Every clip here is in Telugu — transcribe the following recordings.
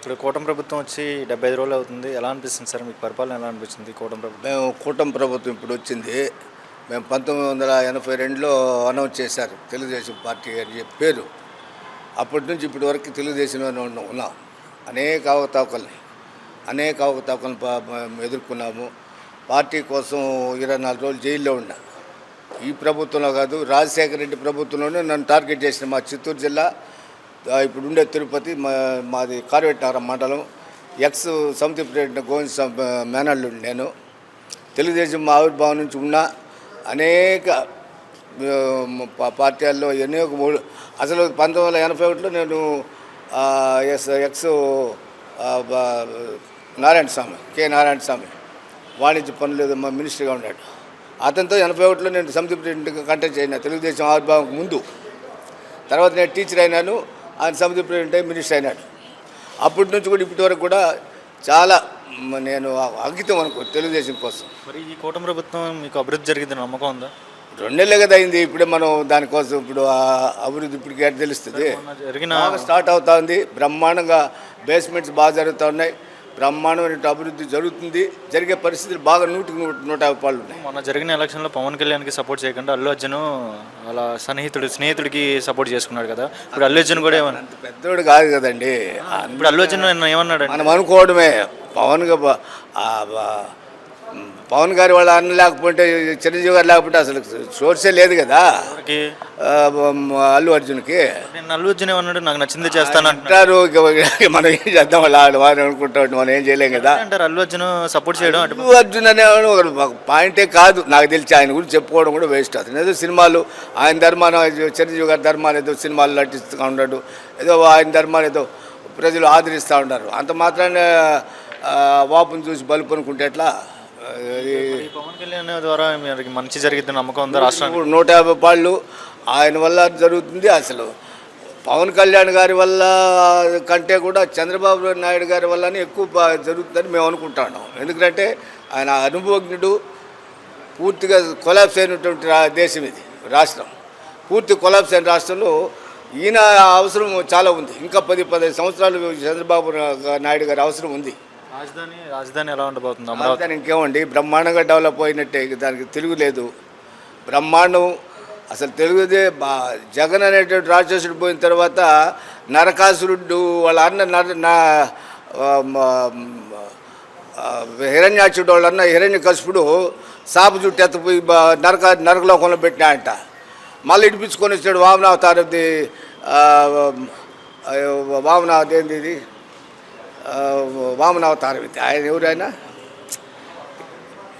ఇప్పుడు కూటమి ప్రభుత్వం వచ్చి డెబ్బై ఐదు రోజులు అవుతుంది. ఎలా అనిపిస్తుంది సార్? మీకు పరిపాలన ఎలా అనిపిస్తుంది కూటమి ప్రభుత్వం? మేము కూటమి ప్రభుత్వం ఇప్పుడు వచ్చింది. మేము పంతొమ్మిది వందల ఎనభై రెండులో అనౌన్స్ చేశారు. తెలుగుదేశం పార్టీ అని చెప్పి పేరు. అప్పటి నుంచి ఇప్పటి వరకు తెలుగుదేశంలోనే ఉన్నాం ఉన్నాం. అనేక అవకతవకల్ని అనేక అవకతవకలను మేము ఎదుర్కొన్నాము. పార్టీ కోసం ఇరవై నాలుగు రోజులు జైల్లో ఉన్నా. ఈ ప్రభుత్వంలో కాదు రాజశేఖర రెడ్డి ప్రభుత్వంలోనే నన్ను టార్గెట్ చేసిన మా చిత్తూరు జిల్లా ఇప్పుడుండే ఇప్పుడు ఉండే తిరుపతి మా మాది కార్వేట్నగరం మండలం. ఎక్స్ సమితి ప్రెసిడెంట్ గోవింద్ సం- మేనల్లు నేను. తెలుగుదేశం ఆవిర్భావం నుంచి ఉన్న అనేక పార్టీల్లో ఎన్నో మూడు అసలు పంతొమ్మిది వందల ఎనభై ఒకటిలో నేను S X Narayana Swamy K Narayana Swamy వాణిజ్య పనులు మా మినిస్టర్గా ఉన్నాడు. అతనితో ఎనభై ఒకటిలో నేను సమితి ప్రెసిడెంట్ కంటెస్ట్ అయినా తెలుగుదేశం ఆవిర్భావం ముందు. తర్వాత నేను టీచర్ అయినాను. ఆయన సమితి ప్రెసిడెంట్ అయి మినిస్టర్ అయినాడు. అప్పటి నుంచి కూడా ఇప్పటి వరకు కూడా చాలా నేను అంకితం అనుకో తెలుగుదేశం కోసం. మరి ఈ కూటమి ప్రభుత్వం మీకు అభివృద్ధి జరిగింది నమ్మకం ఉందా? రెండు నెలలే కదా అయింది. ఇప్పుడే మనం దానికోసం ఇప్పుడు ఆ అభివృద్ధి ఇప్పటికి తెలుస్తుంది. జరిగిన స్టార్ట్ అవుతా ఉంది. బ్రహ్మాండంగా బేస్మెంట్స్ బాగా జరుగుతూ ఉన్నాయి. బ్రహ్మాండమైన అభివృద్ధి జరుగుతుంది. జరిగే పరిస్థితులు బాగా నూటికి నూట నూట యాభై పాలు ఉన్నాయి. మొన్న జరిగిన ఎలక్షన్లో పవన్ కళ్యాణ్కి సపోర్ట్ చేయకుండా అల్లు అర్జున్ అలా సన్నిహితుడు స్నేహితుడికి సపోర్ట్ చేసుకున్నాడు కదా. ఇప్పుడు అల్లు అర్జున్ కూడా ఏమన్నా పెద్దోడు కాదు కదండి. ఇప్పుడు అల్లు అర్జున్ ఏమన్నాడు మనం అనుకోవడమే. పవన్ పవన్ గారి వాళ్ళ అన్న లేకపోతే చిరంజీవి గారు లేకపోతే అసలు సోర్సే లేదు కదా. అల్లు అర్జున్కి. అల్లు అర్జున్ ఏమన్నాడు నాకు నచ్చింది చేస్తాను అంటారు మనం ఏం చేద్దాం వాళ్ళు వారు అనుకుంటాం మనం ఏం చేయలేం కదా. అంటారు అల్లు అర్జున్ సపోర్ట్ చేయడం అల్లు అర్జున్ అనేవాడు ఒక పాయింటే కాదు నాకు తెలిసి ఆయన గురించి చెప్పుకోవడం కూడా వేస్ట్ అతను ఏదో సినిమాలు ఆయన ధర్మాన చిరంజీవి గారి ధర్మాన్ని ఏదో సినిమాలు నటిస్తూ ఉన్నాడు ఏదో ఆయన ధర్మాన్ని ఏదో ప్రజలు ఆదరిస్తూ ఉంటారు. అంత మాత్రాన ఆ, వాపును చూసి బలుపు అనుకుంటే ఎట్లా? పవన్ కళ్యాణ్ ద్వారా మంచి జరిగిద్ది నమ్మకం ఉందా రాష్ట్రానికి? ఇప్పుడు నూట యాభై పాళ్ళు ఆయన వల్ల జరుగుతుంది అసలు. పవన్ కళ్యాణ్ గారి వల్ల కంటే కూడా చంద్రబాబు నాయుడు గారి వల్లనే ఎక్కువ బా- జరుగుతుందని మేము అనుకుంటున్నాం. ఎందుకంటే ఆయన అనుభవజ్ఞుడు పూర్తిగా కొలాప్స్ అయినటువంటి రా- దేశం ఇది రాష్ట్రం. పూర్తి కొలాప్స్ అయిన రాష్ట్రంలో ఈయన అవసరం చాలా ఉంది. ఇంకా పది పదిహేను సంవత్సరాలు చంద్రబాబు నాయుడు గారి అవసరం ఉంది. రాజధాని రాజధాని ఎలా ఉండబోతుంది? రాజధాని ఇంకేమండి బ్రహ్మాండంగా డెవలప్ అయినట్టే దానికి తెలుగు లేదు. బ్రహ్మాండం అసలు తెలుగుదే బా జగన్ అనేటువంటి రాక్షసుడు పోయిన తర్వాత నరకాసురుడు వాళ్ళ అన్న నర నా హిరణ్యాచుడు వాళ్ళ అన్న హిరణ్య కసుపుడు సాపు చుట్టూ ఎత్తపోయి నరక నరకలోకంలో పెట్టినాయంట. మళ్ళీ ఇడిపించుకొని వచ్చాడు వామనావతారది వామనావతి ఏంది ఇది? వామనావతారం ఇది ఆయన ఎవరైనా?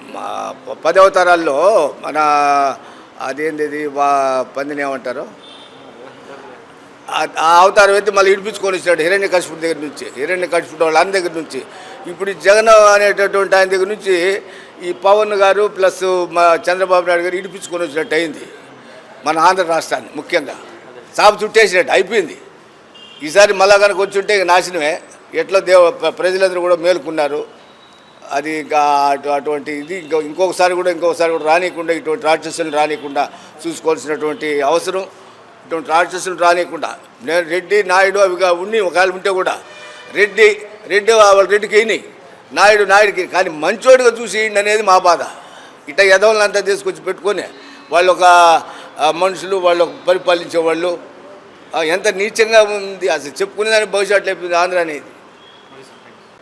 మా ప- పది అవతారాల్లో మన అదేంది ఇది వా పందిని ఏమంటారు? ఆ- అవతారం అయితే మళ్ళీ ఇడిపించుకొని వచ్చాడు హిరణ్య కశిపుడి దగ్గర నుంచి. హిరణ్య కశిపుడు వాళ్ళ అన్న దగ్గర నుంచి. ఇప్పుడు జగన్ అనేటటువంటి ఆయన దగ్గర నుంచి ఈ పవన్ గారు ప్లస్ మా చంద్రబాబు నాయుడు గారు ఇడిపించుకొని వచ్చినట్టు అయింది. మన ఆంధ్ర రాష్ట్రాన్ని ముఖ్యంగా. సాపు చుట్టేసినట్టు అయిపోయింది. ఈసారి మళ్ళా కనుక వచ్చి ఉంటే నాశనమే. ఎట్లా దేవ ప్ర- ప్రజలందరూ కూడా మేలుకున్నారు. అది ఇంకా అటు అటువంటి ఇది ఇంకో ఇంకొకసారి కూడా ఇంకొకసారి కూడా రానియకుండా ఇటువంటి రాక్షసులను రానియకుండా చూసుకోవాల్సినటువంటి అవసరం. ఇటువంటి రాక్షసులు రానియకుండా. నేను రెడ్డి నాయుడు అవి ఉండి ఒకవేళ ఉంటే కూడా రెడ్డి రెడ్డి వాళ్ళ రెడ్డికి అయినాయి నాయుడు నాయుడికి కానీ మంచోడిగా చూసి అనేది మా బాధ. ఇట్లా ఎదవలంతా తీసుకొచ్చి పెట్టుకొని వాళ్ళు ఒక మనుషులు వాళ్ళు పరిపాలించేవాళ్ళు. పరిపాలించే వాళ్ళు ఎంత నీచంగా ఉంది. అసలు చెప్పుకునేదానికి భవిష్యత్తు అయిపోయింది ఆంధ్రాని.